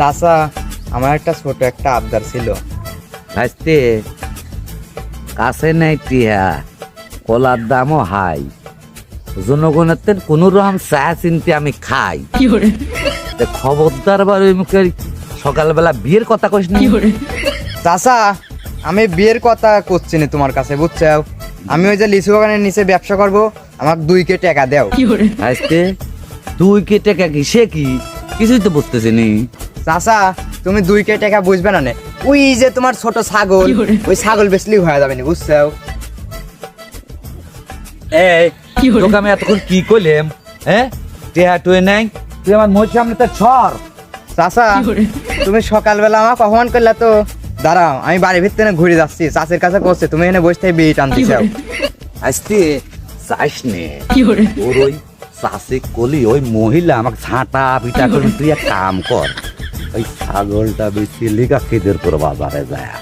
চাচা আমার একটা ছোট একটা আবদার ছিল। ভাইস্তে কাছে নাই টিহা কলার দামও হাই। জনগণের তেন কোনো রকম চা চিনতে আমি খাই। খবরদার বার ওই মুখে সকালবেলা বিয়ের কথা কইস না? চাচা আমি বিয়ের কথা করছি না তোমার কাছে বুঝছ আমি ওই যে লিচু বাগানের নিচে ব্যবসা করব আমাকে দুই কে টাকা দাও। ভাইস্তে দুই কে টাকা কি? সে কি? কিছুই তো বুঝতেছি নি। চাচা তুমি দুই কে টাকা বুঝবে না নে? ওই যে তোমার ছোট ছাগল ওই ছাগল বেচলি হয়ে যাবে না বুঝছ এই তোকে আমি এতক্ষণ কি কইলাম হ্যাঁ টেহা টুয়ে নাই তুই আমার মোর সামনে তো ছর চাচা তুমি সকালবেলা আমাকে অপমান করলে তো? দাঁড়াও আমি বাড়ির ভিতরে ঘুরে যাচ্ছি চাষের কাছে করছে তুমি এখানে বসে থেকে বিয়ে টানতে চাও আসতে চাইস নে। তোর ওই চাষে কলি ওই মহিলা আমাকে ঝাঁটা পিটা করে তুই এক কাম কর। ওই ছাগলটা বেশি লিগা খেদের তোর বাজারে যায়।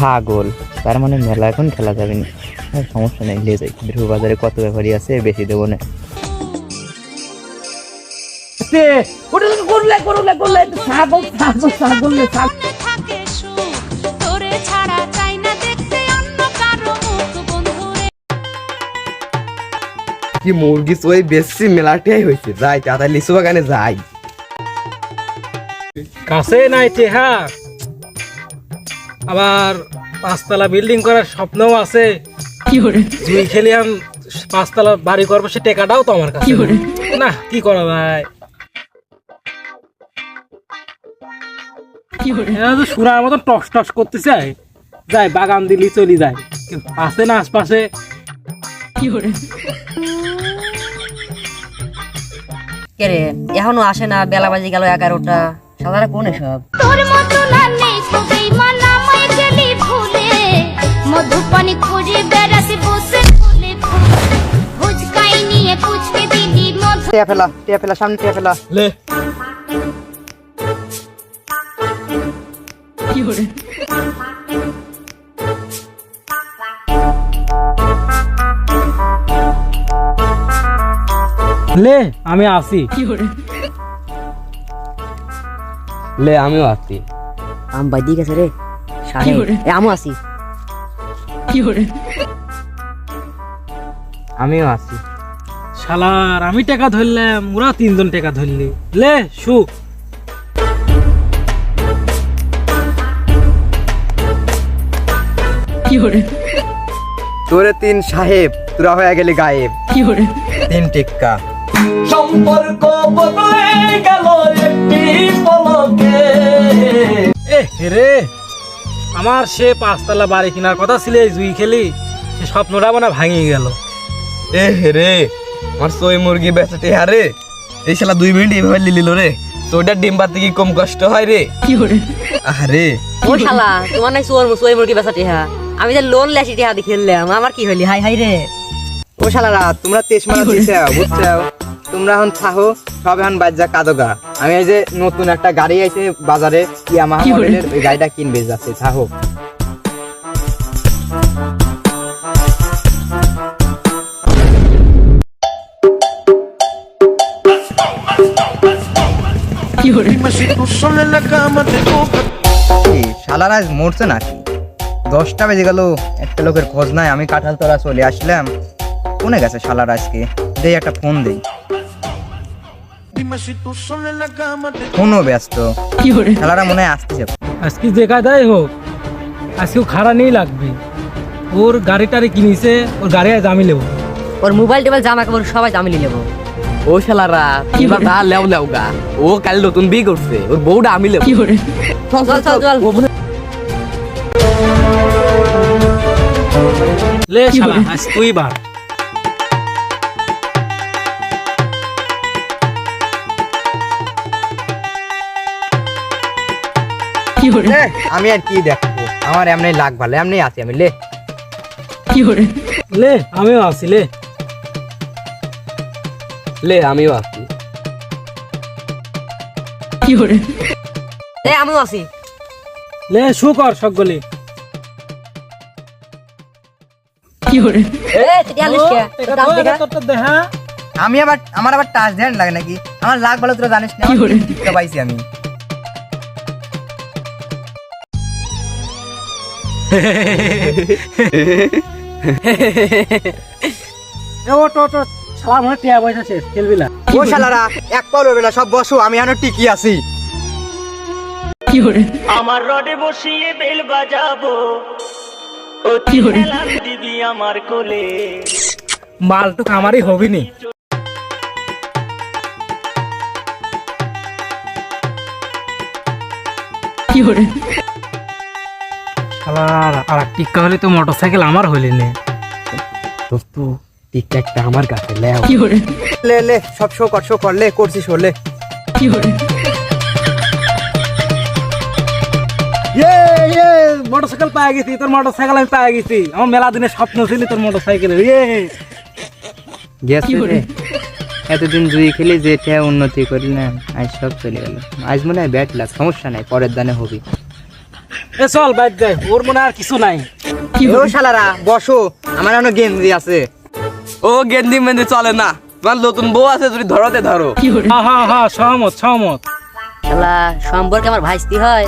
পাগল। তার মানে মেলা এখন খেলা যাবে না। হ্যাঁ, সমস্যা নেই নিয়ে যাই বিরু বাজারে কত ব্যাপারই আছে বেশি দেবো না। থাকে সুখ তোরে ছাড়া চাই না দেখতে অন্য কারও মুখ বন্ধুরে। কি মুরগি ওই বেশি মেলাটাই হয়েছে। যাই তাড়াতাড়ি লিচু বাগানে যাই। কাছে নাই টেহা আবার পাঁচতলা বিল্ডিং করার স্বপ্নও আছে। জুই খেলিয়াম পাঁচতলা বাড়ি করব সে টেকাটাও তো আমার কাছে না কি করা ভাই সুরার মতন টস টস করতে চাই যায় বাগান দিলি চলি যায়। কিন্তু আছে না আশপাশে। কে রে এখনও আসে না বেলা বাজে গেল এগারোটা। সাদারা কোন সব তোর মতো না নেই তো বেইমান আমায় গেলি ভুলে মধু পানি খুঁজে বেড়াতে বসে ফুলে ফুলে। ভুজকাই নিয়ে পুচকে দিলি মধু। টিয়া ফেলা টিয়া ফেলা সামনে টিয়া ফেলা। লে। লে আমি আসি। লে আমিও আসছি। আম বাদি গেছে রে। এ আমু আসি। আমিও আসছি। শালার আমি টাকা ধরলাম ওরা তিনজন টাকা ধরলি। লে শু। তোরে তিন সাহেব তোরা হয়ে গেলি গায়েব। তিন টিক্কা। সম্পর্ক বদলে গেল একটি পলকে। এ রে আমার সে পাঁচতলা বাড়ি কেনার কথা ছিল এই জুই খেলি সে স্বপ্নটা মনে ভাঙিয়ে গেল। এ হে রে আমার সই মুরগি বেচে টিয়া রে এই শালা দুই মিনিট এইভাবে লিলিল রে তোটা ডিম পাতে কি কম কষ্ট হয় রে? আরে ও শালা তোমার নাই সুয়ার সুয়াই মুরগি বেচা টিহা আমি যে লোন লেছি টিহা দিয়ে খেললাম আমার কি হইলি? হাই হাই রে। ও শালারা তোমরা তেইশ মারা দিছে বুঝছ? তোমরা এখন থাহো সব এখন বাজ্যা কাদগা আমি এই যে নতুন একটা গাড়ি আইছে বাজারে ইয়ামাহা মডেলের ওই গাড়িটা কিনবে যাচ্ছে থাহো কি, শালারা আজ মরছে নাকি? দশটা বেজে গেল একটা লোকের খোঁজ নাই আমি কাঁঠাল তোরা চলে আসলাম। কোনে গেছে শালারা আজকে? দেই একটা ফোন দেই। ফোনও ব্যস্ত। শালারা মনে হয় আসতেছে। আজকে যে কায়দাই হোক আজকেও খাড়া নেই লাগবে। ওর গাড়ি টাড়ি কিনেছে ওর গাড়ি আজ আমি নেব। ওর মোবাইল টোবাইল জামা কাপড় সবাই জামিলি নেব। ও শালারা তোমরা দা লেও লেও গা। ও কাল নতুন বিয়ে করছে ওর বউটা আমি লেব চল চল চল চল লে শালা আজ তুই বার। আমি আর কি দেখব? আমার এমনি লাগ ভালো এমনি আছি আমি লে। লে আমিও আসি লে। লে আমিও আসছি এ আমিও আসি লে শু কর সকলে এ কে? দাম দেখা? দেখা আমি আবার আমার আবার টাচ ধ্যান লাগে নাকি? আমার লাখ ভালো তোরা জানিস না। তিন টিক্কা পাইছি আমি। এ ও তো তো শালা মনে টিয়া পয়সা শেষ খেলবি না ও শালারা এক পাও লড়বে না সব বসো আমি এখনও টিকি আছি। আমার রডে বসিয়ে বেল বাজাবো। ও খেলাম দিবি আমার কোলে। মাল তো আমারই হবি নি শালার আর টিক্কা হলে তো মোটর সাইকেল আমার হইলি নে। দোস্ত টিকটা একটা আমার কাছে লেও। লে লে সব শো কর শো কর লে করছিস হলে ইয়ে ইয়ে মোটর সাইকেল পায়ে গেছি তোর মোটর সাইকেল আমি পায়ে গেছি। আমার মেলা দিনের স্বপ্ন ছিল তোর মোটর সাইকেল ইয়ে গেছে রে। এতদিন জুই খেলি যে এটা উন্নতি করি না আজ সব চলে গেল। আজ মনে হয় ব্যাট লাগ সমস্যা নাই পরের দানে হবি। এ চল বাইক যাই ওর মনে আর কিছু নাই। ও শালারা বসো আমার গেঞ্জি আছে। ও গেন্দি মেন্দি চলে না তোমার নতুন বউ আছে যদি ধরতে ধরো। হ্যাঁ হ্যাঁ হ্যাঁ সহমত সহমত। শালা সম্পর্কে আমার ভাইস্তি হয়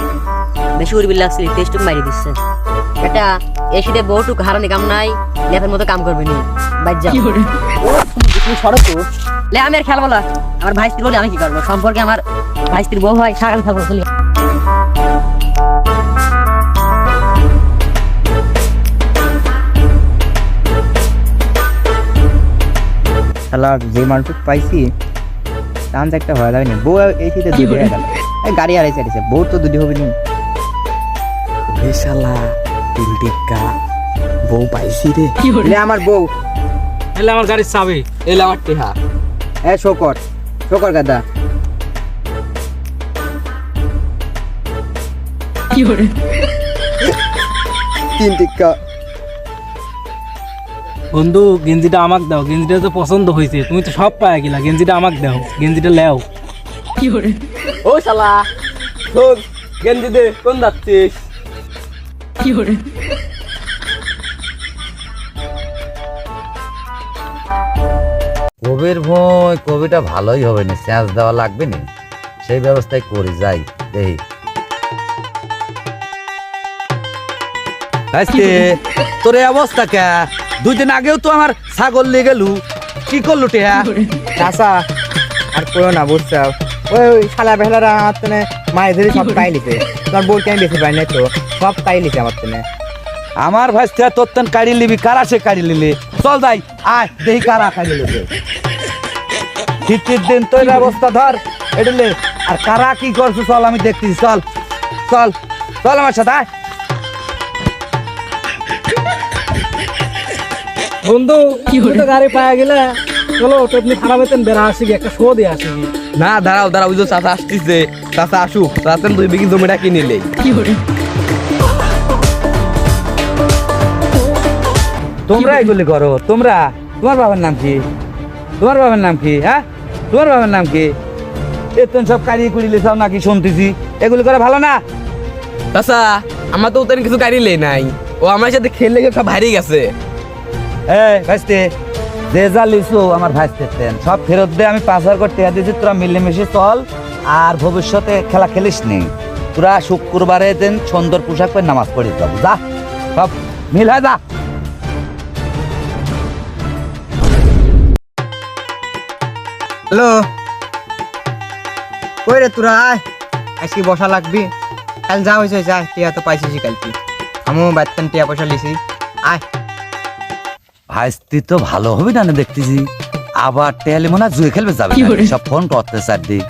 বেশি উড়বিল লাগছিল টেস্টুক মারি দিচ্ছে। এটা এই শীতে বউটুক হারানি কাম নাই লেপের মতো কাম করবে নি। বাইর যাও তুমি সরো তো। লে আমি আর খেলব না আমার ভাইস্তির বলে আমি কি করব? সম্পর্কে আমার ভাইস্তির বউ হয় সারান খেলব শালা যে মালটুক পাইছি তো একটা ভয় লাগে না। বউ এই শীতে দুধ হয়ে গেল এই গাড়ি হারাইছে হারাইছে বউ তো দুধি হবে নি। শালা তিন টিক্কা বউ পাইছি রে। লে আমার বউ। এলে আমার গাড়ির চাবি এলে আমার টেহা। এ শোকর শোকর গাদা। কি হরে তিন টিক্কা। বন্ধু গেঞ্জিটা আমাক দাও। গেঞ্জিটা তো পছন্দ হয়েছে তুমি তো সব পায়ে গেলা গেঞ্জিটা আমাক দাও। গেঞ্জিটা লেও। কি করে? ও শালা শোন গেন্দি দে কোন যাচ্ছিস? কবির ভয় কবিটা ভালোই হবে না চ্যাঁচ দেওয়া লাগবে না। সেই ব্যবস্থাই করি যাই দেখি। তোর অবস্থা কে? দুই দিন আগেও তো আমার ছাগল নিয়ে গেলু। কি করলু টেহা চাষা আর করো না, বুঝছ? ওই ওই শালা বেলারা আমার তেনে মায়ের ধরে সব কাই লিতে তোমার বউকে আমি বেশি পাই না তো, সব কাই লিতে আমার তেনে। আমার ভাই তোর তেন কাড়ি লিবি, কারা সে কাড়ি লিলি? চল যাই, আয়, দেখি কারা কাড়ি লিবে শীতের দিন তোর অবস্থা ধর এটলে আর কারা কি করছ, চল, আমি দেখতেছি, চল। চল চল আমার সাথে, আয়। বন্ধু তো গাড়ি পায়ে গেলে চলো তুমি খারাপ হতেন বেড়া আসি গিয়ে, একটা শো দিয়ে আসি না দাঁড়াও দাঁড়াও ওই যে চাচা আসতেছে। চাচা আসুক। চাচা দুই বিঘি জমিটা কিনে নেই। তোমরা এগুলি করো তোমরা তোমার বাবার নাম কি? তোমার বাবার নাম কি হ্যাঁ? তোমার বাবার নাম কি? এ তুমি সব কারি কুড়ি লিসাও নাকি শুনতেছি? এগুলি করে ভালো না? চাচা আমার তো উতেন কিছু গাড়ি লে নাই। ও আমার সাথে খেললে সব ভারী গেছে। এই ভাইস্তে, যে যা লিসু আমার ভাইস্তে দেন। সব ফেরত দে, আমি পাঁচ হাজার করে টাকা দিয়েছি, তোরা মিলেমিশে চল। আর ভবিষ্যতে খেলা খেলিস নি। তোরা শুক্রবারে দিন সুন্দর পোশাক পরে নামাজ পড়ে যাব যা। সব মিল হয়, যা। হ্যালো। কই রে তোরা, আয়। আজকে বসা লাগবি। কাল যা হয়েছে, যা, টিয়া তো পাইছিস কালকে। আমিও বাচ্চান টিয়া পয়সা লিছি। আয়। ভাইস্তি তো ভালো হবে না না দেখতেছি। আবার টেলিমোনা জুয়ে খেলবে যাবে। সব ফোন করতে চারদিক